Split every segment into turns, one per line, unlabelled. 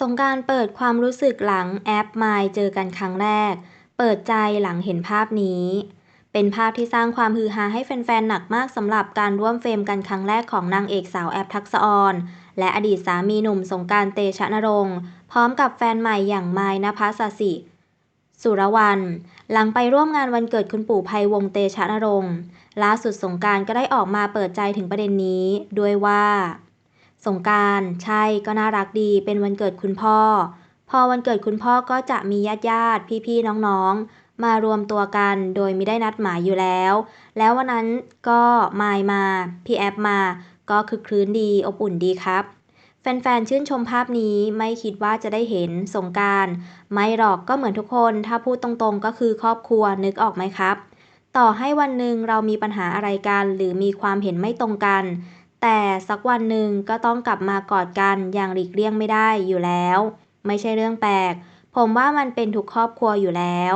สงกานต์เปิดความรู้สึกหลังแอป Mine เจอกันครั้งแรก เปิดใจหลังเห็นภาพนี้ เป็นภาพที่สร้างความฮือฮาให้แฟนๆ หนักมากสำหรับการร่วมเฟรมกันครั้งแรกของนางเอกสาวแอปทักษออน และอดีตสามีหนุ่มสงกานต์เตชะนรงค์พร้อมกับแฟนใหม่อย่างไมายณภัสสิ สุรวรรณหลังไปร่วมงานวันเกิดคุณปู่ไพวงศ์เตชะนรงค์ล่าสุดสงกานต์ก็ได้ออกมาเปิดใจถึงประเด็นนี้ด้วยว่า สงกานต์ใช่ก็น่ารักดีเป็นวันเกิดคุณพ่อ พอวันเกิดคุณพ่อก็จะมีญาติญาติพี่ๆน้องๆ มารวมตัวกันโดยไม่ได้นัดหมายอยู่แล้ว แล้ววันนั้นก็มายมาพี่แอปมา ก็คือคลื้นดีอบอุ่นดีครับ แฟนๆชื่นชมภาพนี้ไม่คิดว่าจะได้เห็นสงกานต์ไม่หรอกก็เหมือนทุกคน ถ้าพูดตรงๆก็คือครอบครัวนึกออกไหมครับ ต่อให้วันหนึ่งเรามีปัญหาอะไรกัน หรือมีความเห็นไม่ตรงกัน แต่สักวันหนึ่งก็ต้องกลับมากอดกันอย่างหลีกเลี่ยงไม่ได้อยู่แล้ว ไม่ใช่เรื่องแปลก ผมว่ามันเป็นทุกครอบครัวอยู่แล้ว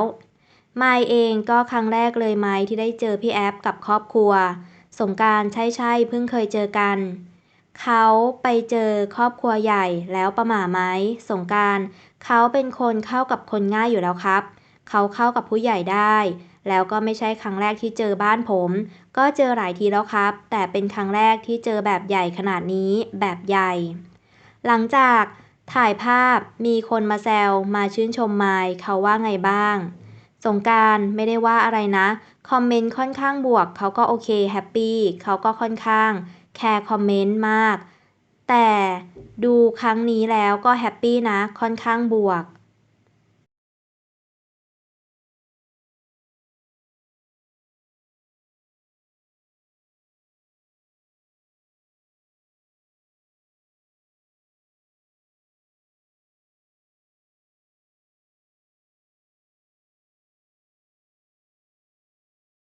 มายเองก็ครั้งแรกเลยไหมที่ได้เจอพี่แอฟกับครอบครัว สงการใช่ใช่เพิ่งเคยเจอกัน เขาไปเจอครอบครัวใหญ่แล้วประหม่าไหมสงการเขาเป็นคนเข้ากับคนง่ายอยู่แล้วครับ เขาเข้ากับผู้ใหญ่ได้ แล้วก็ไม่ใช่ครั้งแรกที่เจอบ้านผม ก็เจอหลายทีแล้วครับ แต่เป็นครั้งแรกที่เจอแบบใหญ่ขนาดนี้แบบใหญ่ หลังจากถ่ายภาพมีคนมาแซวมาชื่นชมไมค์เขาว่าไงบ้าง สงการไม่ได้ว่าอะไรนะ คอมเมนต์ค่อนข้างบวก เขาก็โอเคแฮปปี้เขาก็ค่อนข้างแคร์คอมเมนต์มาก แต่ดูครั้งนี้แล้วก็แฮปปี้นะค่อนข้างบวก